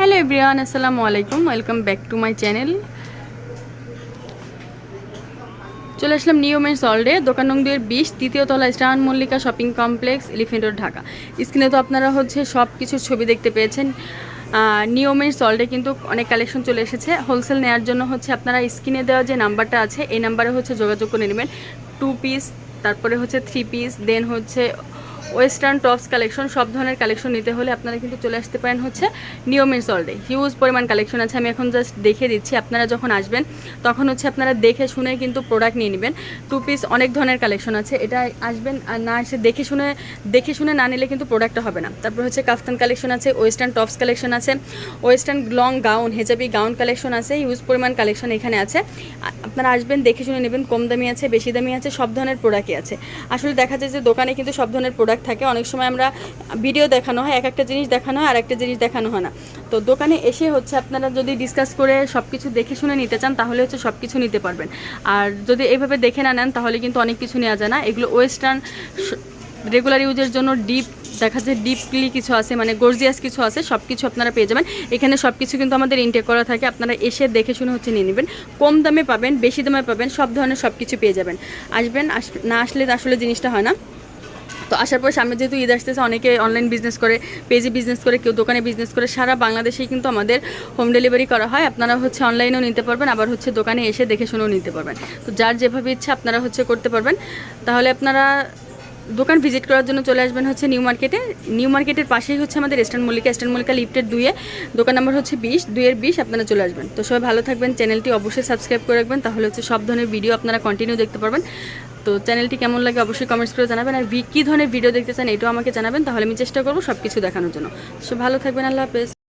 Hello everyone আসসালামু আলাইকুম welcome back to my channel চলে আসলাম নিউ মেন্স অলডে দোকান নং দুয়ের বিশ তৃতীয় তলা স্টান Mallika shopping complex Elephant Road Dhaka. স্ক্রিনে তো আপনারা হচ্ছে সব কিছুর ছবি দেখতে পেয়েছেন। নিউ মেন্স অলডে কিন্তু অনেক কালেকশন চলে এসেছে। হোলসেল নেওয়ার জন্য হচ্ছে আপনারা স্ক্রিনে দেওয়া যে নাম্বারটা আছে, এই নাম্বারে হচ্ছে যোগাযোগ করে নেবেন। টু পিস তারপরে হচ্ছে থ্রি পিস দেন হচ্ছে ওয়েস্টার্ন টপস কালেকশন, সব ধরনের কালেকশন নিতে হলে আপনারা কিন্তু চলে আসতে পারেন হচ্ছে নিয়মের সল্ডে হিউজ পরিমাণ কালেকশন আছে, আমি এখন জাস্ট দেখে দিচ্ছি। আপনারা যখন আসবেন, তখন হচ্ছে আপনারা দেখে শুনে কিন্তু প্রোডাক্ট নিয়ে নেবেন। টু পিস অনেক ধরনের কালেকশন আছে। এটা আসবেন আর না এসে দেখে শুনে দেখে শুনে না নিলে কিন্তু প্রোডাক্টটা হবে না। তারপর হচ্ছে কাফতান কালেকশন আছে, ওয়েস্টার্ন টপস কালেকশন আছে, ওয়েস্টার্ন লং গাউন হেজাবি গাউন কালেকশন আছে হিউজ পরিমাণ কালেকশন এখানে আছে। আপনারা আসবেন, দেখে শুনে নেবেন, কম দামি আছে, বেশি দামি আছে, সব ধরনের প্রোডাক্টই আছে। আসলে দেখা যায় যে দোকানে কিন্তু সব ধরনের প্রোডাক্ট থাকে, অনেক সময় আমরা ভিডিও দেখানো হয়, এক একটা জিনিস দেখানো হয় আর একটা জিনিস দেখানো হয় না। তো দোকানে এসে হচ্ছে আপনারা যদি ডিসকাস করে সব কিছু দেখে শুনে নিতে চান, তাহলে হচ্ছে সব কিছু নিতে পারবেন। আর যদি এইভাবে দেখে না নেন, তাহলে কিন্তু অনেক কিছু নেওয়া যায় না। এগুলো ওয়েস্টার্ন রেগুলার ইউজের জন্য ডিপ দেখা যায় ডিপলি কিছু আছে মানে গর্জিয়াস কিছু আছে সব কিছু আপনারা পেয়ে যাবেন। এখানে সব কিছু কিন্তু আমাদের ইনটেক করা থাকে, আপনারা এসে দেখে শুনে হচ্ছে নিয়ে নেবেন। কম দামে পাবেন, বেশি দামে পাবেন, সব ধরনের সব কিছু পেয়ে যাবেন। আসবেন আস- না আসলে আসলে জিনিসটা হয় না। তো আসার পর সামনে যেহেতু ঈদ আসতেছে, অনেকে অনলাইন বিজনেস করে পেজে বিজনেস করে, কেউ দোকানে বিজনেস করে, সারা বাংলাদেশেই কিন্তু আমাদের হোম ডেলিভারি করা হয়। আপনারা হচ্ছে অনলাইনেও নিতে পারবেন, আবার হচ্ছে দোকানে এসে দেখে শুনেও নিতে পারবেন। তো যার যেভাবে ইচ্ছা আপনারা হচ্ছে করতে পারবেন। তাহলে আপনারা দোকান ভিজিট করার জন্য চলে আসবেন হচ্ছে নিউ মার্কেটে নিউ মার্কেটের পাশেই হচ্ছে আমাদের স্টান মল্লিকা স্টান মল্লিকা লিফটের দুইয়ে। দোকান নাম্বার হচ্ছে বিশ, দুইয়ের বিশ, আপনারা চলে আসবেন। তো সবাই ভালো থাকবেন চ্যানেলটি অবশ্যই সাবস্ক্রাইব করে রাখবেন, তাহলে হচ্ছে সব ধরনের ভিডিও আপনারা কন্টিনিউ দেখতে পারবেন। তো চ্যানেলটি কেমন লাগে অবশ্যই কমেন্টস করে জানাবেন। আর কী ধরনের ভিডিও দেখতে চান এটাও আমাকে জানাবেন, তাহলে আমি চেষ্টা করব সব কিছু দেখানোর জন্য। সো ভালো থাকবেন, আল্লাহ হাফেজ।